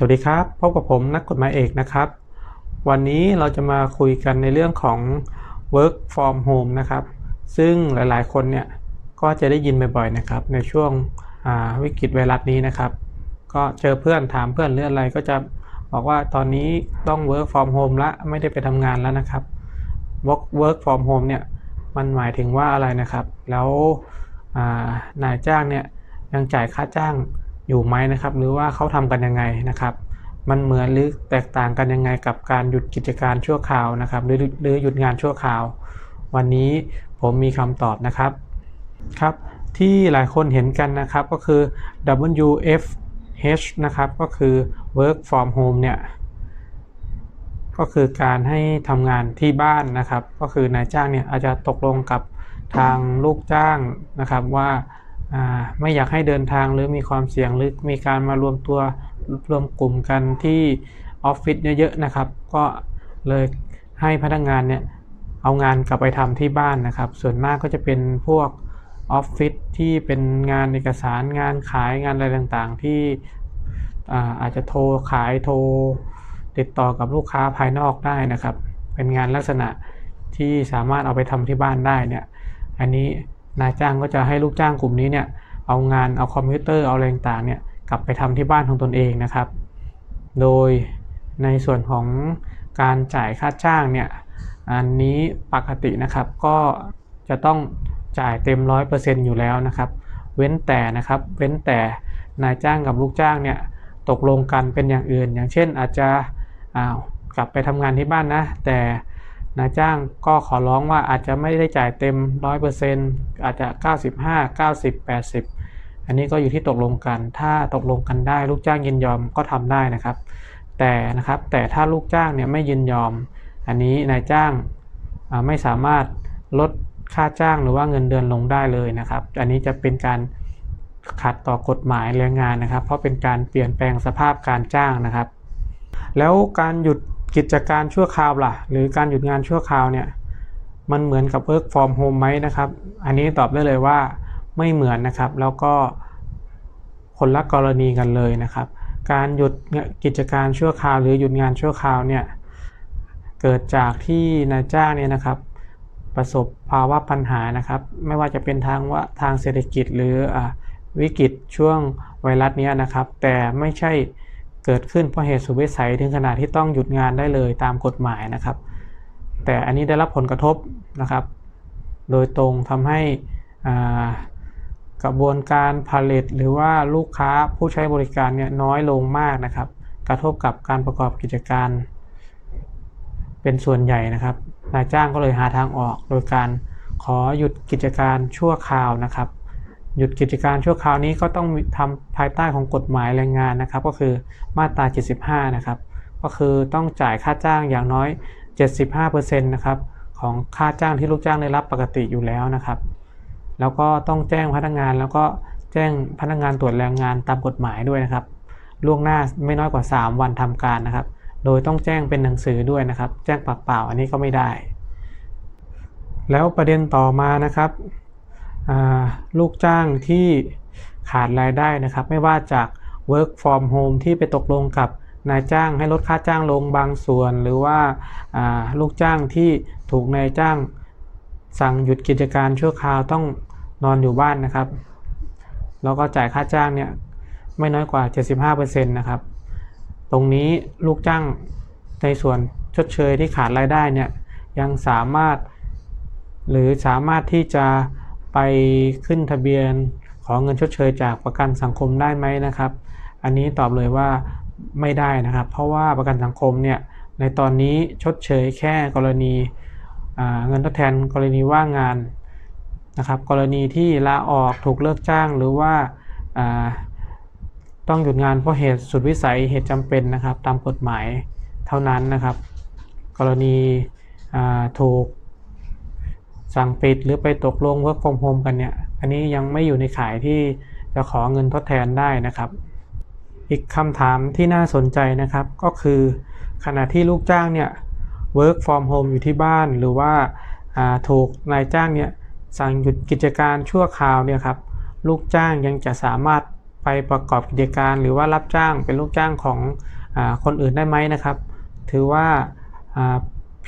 สวัสดีครับ พบกับผมนักกฎหมายเอกนะครับ วันนี้เราจะมาคุยกันในเรื่องของ work from home นะครับ ซึ่งหลายๆ คนเนี่ยก็จะได้ยินบ่อยๆนะครับ ในช่วงวิกฤตไวรัสนี้นะครับ ก็เจอเพื่อนถามเพื่อนเรื่องอะไรก็จะบอกว่าตอนนี้ต้อง work from home ละไม่ได้ไปทำงานแล้วนะครับ work work from home เนี่ยมันหมายถึงว่าอะไรนะครับ แล้วนายจ้างเนี่ยยังจ่ายค่าจ้าง อยู่ไหมนะครับ หรือว่าเขาทำกันยังไงนะครับ มันเหมือนหรือแตกต่างกันยังไงกับการหยุดกิจการชั่วคราวนะครับ หรือหรือหยุดงานชั่วคราว วันนี้ผมมีคำตอบนะครับครับ ที่หลายคนเห็นกันนะครับก็คือ WFH นะครับก็คือ work from home เนี่ยก็คือการให้ทำงานที่บ้านนะครับ ก็คือนายจ้างเนี่ยอาจจะตกลงกับทางลูกจ้างนะครับว่า ไม่อยากให้เดินทางหรือมีความเสี่ยงหรือมีการมารวมตัวรวมกลุ่มกันที่ออฟฟิศเยอะๆนะครับ ก็เลยให้พนักงานเนี่ยเอางานกลับไปทำที่บ้านนะครับ ส่วนมากก็จะเป็นพวกออฟฟิศที่เป็นงานเอกสารงานขายงานอะไรต่างๆ ที่อาอาจจะโทรขายโทรติดต่อกับลูกค้าภายนอกได้นะครับ เป็นงานลักษณะที่สามารถเอาไปทำที่บ้านได้เนี่ย อันนี้ นายจ้างก็จะให้ลูกจ้างกลุ่มนี้เนี่ยเอางานเอาคอมพิวเตอร์เอาอะไรต่างเนี่ยกลับไปทำที่บ้านของตนเองนะครับ โดยในส่วนของการจ่ายค่าจ้างเนี่ยอันนี้ปกตินะครับก็จะต้องจ่ายเต็ม 100%อยู่แล้วนะครับ เว้นแต่นะครับเว้นแต่นายจ้างกับลูกจ้างเนี่ยตกลงกันเป็นอย่างอื่น อย่างเช่นอาจจะอ้าวกลับไปทำงานที่บ้านนะ แต่ นายจ้างก็ขอร้องว่าอาจจะไม่ได้จ่ายเต็ม 100%อาจจะ 95 90 80 อันนี้ก็อยู่ที่ตกลงกัน ถ้าตกลงกันได้ลูกจ้างยินยอมก็ทำได้นะครับ แต่นะครับแต่ถ้าลูกจ้างเนี่ยไม่ยินยอม อันนี้นายจ้างไม่สามารถลดค่าจ้างหรือว่าเงินเดือนลงได้เลยนะครับ อันนี้จะเป็นการขัดต่อกฎหมายแรงงานนะครับ เพราะเป็นการเปลี่ยนแปลงสภาพการจ้างนะครับ แล้วการหยุด กิจการชั่วคราวล่ะ หรือการหยุดงานชั่วคราวเนี่ยมันเหมือนกับ work from home ไหมนะครับ อันนี้ตอบได้เลยว่าไม่เหมือนนะครับ แล้วก็คนละกรณีกันเลยนะครับ การหยุดกิจการชั่วคราว หรือหยุดงานชั่วคราวเนี่ยเกิดจากที่นายจ้างเนี่ยนะครับประสบภาวะปัญหานะครับ ไม่ว่าจะเป็นทางว่าทางเศรษฐกิจหรืออวิกฤตช่วงไวรัสเนี้ยนะครับ แต่ไม่ใช่ เกิดขึ้นเพราะเหตุสุดวิสัยถึงขนาดที่ต้องหยุดงานได้เลยตามกฎหมายนะครับ แต่อันนี้ได้รับผลกระทบนะครับ โดยตรงทำให้กระบวนการผลิตหรือว่าลูกค้าผู้ใช้บริการเนี่ยน้อยลงมากนะครับ กระทบกับการประกอบกิจการ เป็นส่วนใหญ่นะครับนายจ้างก็เลยหาทางออกโดยการขอหยุดกิจการชั่วคราวนะครับ หยุดกิจการชั่วคราวนี้ก็ต้องทำภายใต้ของกฎหมายแรงงานนะครับ ก็คือมาตรา 75 นะครับ ก็คือต้องจ่ายค่าจ้างอย่างน้อย 75%นะครับของค่าจ้างที่ลูกจ้างได้รับปกติอยู่แล้วนะครับ แล้วก็ต้องแจ้งพนักงานแล้วก็แจ้งพนักงานตรวจแรงงานตามกฎหมายด้วยนะครับ ล่วงหน้าไม่น้อยกว่า 3 วันทำการนะครับ โดยต้องแจ้งเป็นหนังสือด้วยนะครับ แจ้งปากเปล่าอันนี้ก็ไม่ได้ แล้วประเด็นต่อมานะครับ ลูกจ้างที่ขาดรายได้นะครับ ไม่ว่าจาก work from home ที่ไปตกลงกับนายจ้างให้ลดค่าจ้างลงบางส่วน หรือว่าาลูกจ้างที่ถูกนายจ้าง สั่งหยุดกิจการชั่วคราวต้องนอนอยู่บ้านนะครับ แล้วก็จ่ายค่าจ้างเนี่ยไม่น้อยกว่า 75%นะครับ ตรงนี้ลูกจ้างในส่วนชดเชยที่ขาดรายได้เนี่ยยังสามารถ หรือสามารถที่จะ ไปขึ้นทะเบียนขอเงินชดเชยจากประกันสังคมได้ไหมนะครับ อันนี้ตอบเลยว่าไม่ได้นะครับ เพราะว่าประกันสังคมเนี่ยในตอนนี้ชดเชยแค่กรณีเงินทดแทนกรณีว่างงานนะครับ กรณีที่ลาออกถูกเลิกจ้างหรือว่าต้องหยุดงานเพราะเหตุสุดวิสัยเหตุจำเป็นนะครับ ตามกฎหมายเท่านั้นนะครับ กรณีถูก สั่งปิดหรือไปตกลง work from home กันเนี่ย อันนี้ยังไม่อยู่ในขายที่จะขอเงินทดแทนได้นะครับ อีกคำถามที่น่าสนใจนะครับ ก็คือขณะที่ลูกจ้างเนี่ย work from home อยู่ที่บ้านหรือว่าาถูกนายจ้างเนี่ยสั่งหยุดกิจการชั่วคราวเนี่ยครับลูกจ้างยังจะสามารถไปประกอบกิจการ หรือว่ารับจ้างเป็นลูกจ้างของอคนอื่นได้ไหมนะครับ ถือว่าอ่า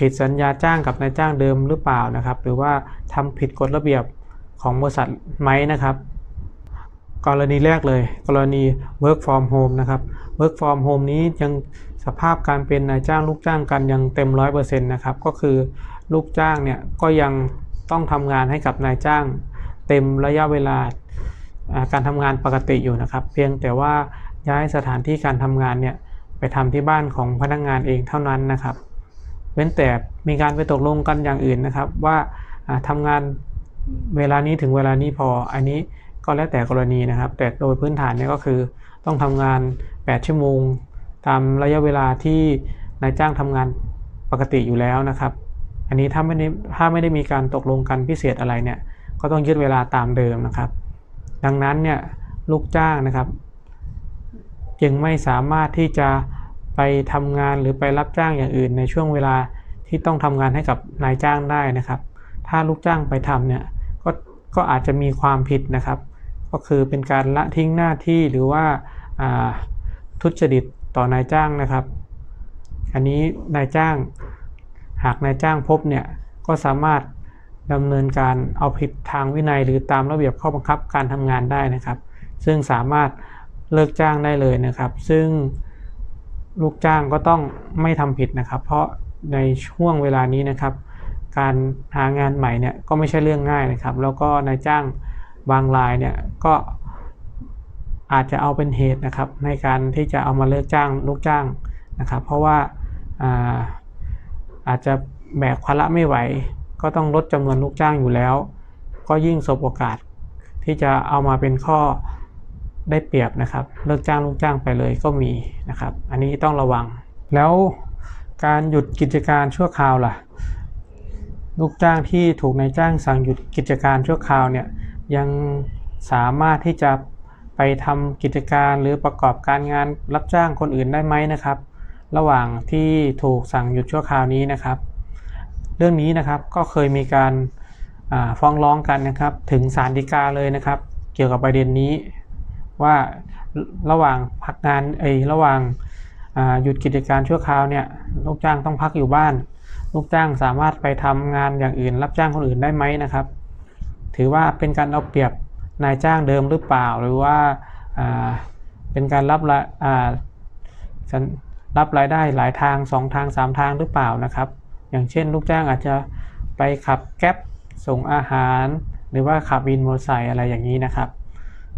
ผิดสัญญาจ้างกับนายจ้างเดิมหรือเปล่านะครับ หรือว่าทำผิดกฎระเบียบของบริษัทไหมนะครับ กรณีแรกเลย กรณี work from home นะครับ work from home นี้ยังสภาพการเป็นนายจ้างลูกจ้างกันยังเต็มร้อยเปอร์เซ็นต์นะครับ ก็คือลูกจ้างเนี่ยก็ยังต้องทำงานให้กับนายจ้าง เต็มระยะเวลาการทำงานปกติอยู่นะครับ เพียงแต่ว่าย้ายสถานที่การทำงานเนี่ยไปทำที่บ้านของพนักงานเองเท่านั้นนะครับ เว้นแต่มีการไปตกลงกันอย่างอื่นนะครับ ว่าอ่าทำงานเวลานี้ถึงเวลานี้พอ อันนี้ก็แล้วแต่กรณีนะครับ แต่โดยพื้นฐานเนี่ยก็คือต้องทำงาน 8 ชั่วโมง ตามระยะเวลาที่นายจ้างทำงานปกติอยู่แล้วนะครับ อันนี้ถ้าไม่ได้ถ้าไม่ได้มีการตกลงกันพิเศษอะไรเนี่ย ก็ต้องยึดเวลาตามเดิมนะครับ ดังนั้นเนี่ยลูกจ้างนะครับจึงไม่สามารถที่จะ ไปทำงานหรือไปรับจ้างอย่างอื่นในช่วงเวลาที่ต้องทำงานให้กับนายจ้างได้นะครับ ถ้าลูกจ้างไปทำเนี่ยก็ก็อาจจะมีความผิดนะครับ ก็คือเป็นการละทิ้งหน้าที่หรือว่าอ่าทุจริตต่อนายจ้างนะครับ อันนี้นายจ้างหากนายจ้างพบเนี่ยก็สามารถดำเนินการเอาผิดทางวินัย หรือตามระเบียบข้อบังคับการทำงานได้นะครับ ซึ่งสามารถเลิกจ้างได้เลยนะครับ ซึ่ง ลูกจ้างก็ต้องไม่ทำผิดนะครับ เพราะในช่วงเวลานี้นะครับ การหางานใหม่เนี่ยก็ไม่ใช่เรื่องง่ายนะครับ แล้วก็นายจ้างบางรายเนี่ยก็อาจจะเอาเป็นเหตุนะครับ ในการที่จะเอามาเลิกจ้างลูกจ้างนะครับ เพราะว่าอาอาจจะแบกภาระไม่ไหว ก็ต้องลดจำนวนลูกจ้างอยู่แล้ว ก็ยิ่งสบโอกาสที่จะเอามาเป็นข้อ ได้เปรียบนะครับเลิกจ้างลูกจ้างไปเลยก็มีนะครับ อันนี้ต้องระวัง แล้วการหยุดกิจการชั่วคราวล่ะ ลูกจ้างที่ถูกนายจ้างสั่งหยุดกิจการชั่วคราวเนี่ยยังสามารถที่จะไปทำกิจการหรือประกอบการงานรับจ้างคนอื่นได้ไหมนะครับ ระหว่างที่ถูกสั่งหยุดชั่วคราวนี้นะครับ เรื่องนี้นะครับก็เคยมีการฟ้องร้องกันนะครับ ถึงศาลฎีกาเลยนะครับ เกี่ยวกับประเด็นนี้ ว่าระหว่างพักงานเอยระหว่างหยุดกิจการชั่วคราวเนี่ยลูกจ้างต้องพักอยู่บ้าน ลูกจ้างสามารถไปทำงานอย่างอื่น รับจ้างคนอื่นได้ไหมนะครับ ถือว่าเป็นการเอาเปรียบนายจ้างเดิมหรือเปล่า หรือว่าเป็นการรับละอ่าสัญรับรายได้หลายทางสองทางสามทางหรือเปล่านะครับ อย่างเช่น ลูกจ้างอาจจะไปขับแก๊ปส่งอาหาร หรือว่าขับวินมอเตอร์ไซค์อะไรอย่างนี้นะครับ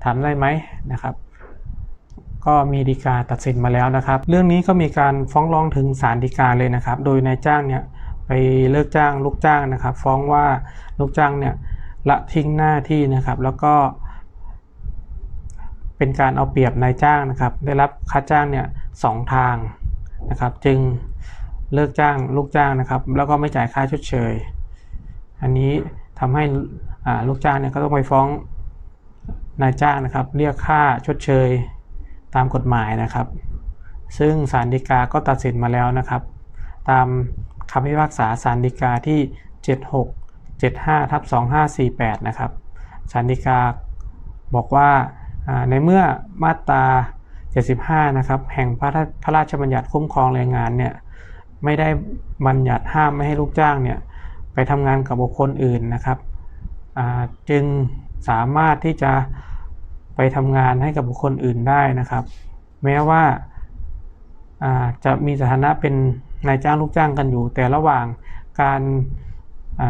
ทำได้ไหมนะครับก็มีฎีกาตัดสินมาแล้วนะครับ เรื่องนี้ก็มีการฟ้องร้องถึงศาลฎีกาเลยนะครับ โดยนายจ้างเนี่ยไปเลิกจ้างลูกจ้างนะครับ ฟ้องว่าลูกจ้างเนี่ยละทิ้งหน้าที่นะครับ แล้วก็ เป็นการเอาเปรียบนายจ้างนะครับ ได้รับค่าจ้างเนี่ยสองทางนะครับ จึงเลิกจ้างลูกจ้างนะครับ แล้วก็ไม่จ่ายค่าชดเชย อันนี้ทำให้ลูกจ้างเนี่ยก็ต้องไปฟ้อง นายจ้างนะครับเรียกค่าชดเชยตามกฎหมายนะครับ ซึ่งศาลฎีกาก็ตัดสินมาแล้วนะครับ ตามคำพิพากษาศาลฎีกาที่ 76 75ทับ2548 นะครับศาลฎีกาบอกว่าในเมื่อมาตรา 75 นะครับ แห่งพระราชบัญญัติคุ้มครองแรงงานเนี่ยไม่ได้บัญญัติห้ามไม่ให้ลูกจ้างเนี่ยไปทำงานกับบุคคลอื่นนะครับจึง สามารถที่จะไปทำงานให้กับบุคคลอื่นได้นะครับ แม้ว่าาจะมีสถานะเป็นนายจ้างลูกจ้างกันอยู่ แต่ระหว่างการ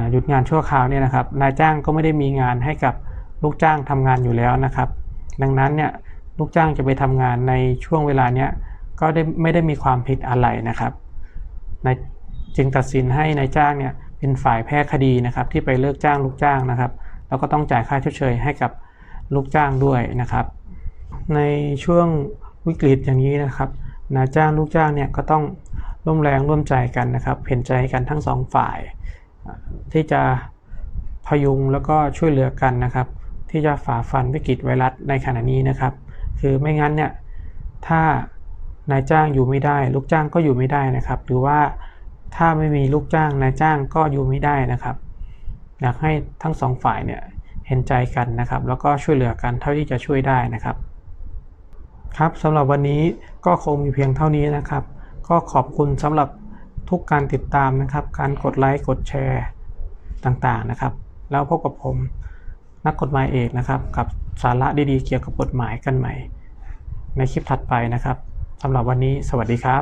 าหยุดงานชั่วคราวเนี่ยนะครับนายจ้างก็ไม่ได้มีงานให้กับลูกจ้างทำงานอยู่แล้วนะครับ ดังนั้นเนี่ยลูกจ้างจะไปทำงานในช่วงเวลาเนี้ยก็ได้ไม่ได้มีความผิดอะไรนะครับจึงตัดสินให้นายจ้างเนี่ยเป็นฝ่ายแพ้คดีนะครับที่ไปเลิกจ้างลูกจ้างนะครับ แล้วก็ต้องจ่ายค่าชดเชยให้กับลูกจ้างด้วยนะครับ ในช่วงวิกฤตอย่างนี้นะครับนายจ้างลูกจ้างเนี่ยก็ต้องร่วมแรงร่วมใจกันนะครับเห็นใจกันทั้งสองฝ่าย ที่จะพยุงแล้วก็ช่วยเหลือกันนะครับ ที่จะฝ่าฟันวิกฤตไวรัสในขณะนี้นะครับ คือไม่งั้นเนี่ยถ้านายจ้างอยู่ไม่ได้ ลูกจ้างก็อยู่ไม่ได้นะครับ หรือว่าถ้าไม่มีลูกจ้างนายจ้างก็อยู่ไม่ได้นะครับ อยากให้ทั้งสองฝ่ายเนี่ยเห็นใจกันนะครับ แล้วก็ช่วยเหลือกันเท่าที่จะช่วยได้นะครับ ครับสำหรับวันนี้ก็คงมีเพียงเท่านี้นะครับ ก็ขอบคุณสำหรับทุกการติดตามนะครับ การกดไลค์กดแชร์ต่างๆนะครับ แล้วพบกับผมนักกฎหมายเอกนะครับ กับสาระดีๆเกี่ยวกับกฎหมายกันใหม่ ในคลิปถัดไปนะครับสำหรับวันนี้สวัสดีครับ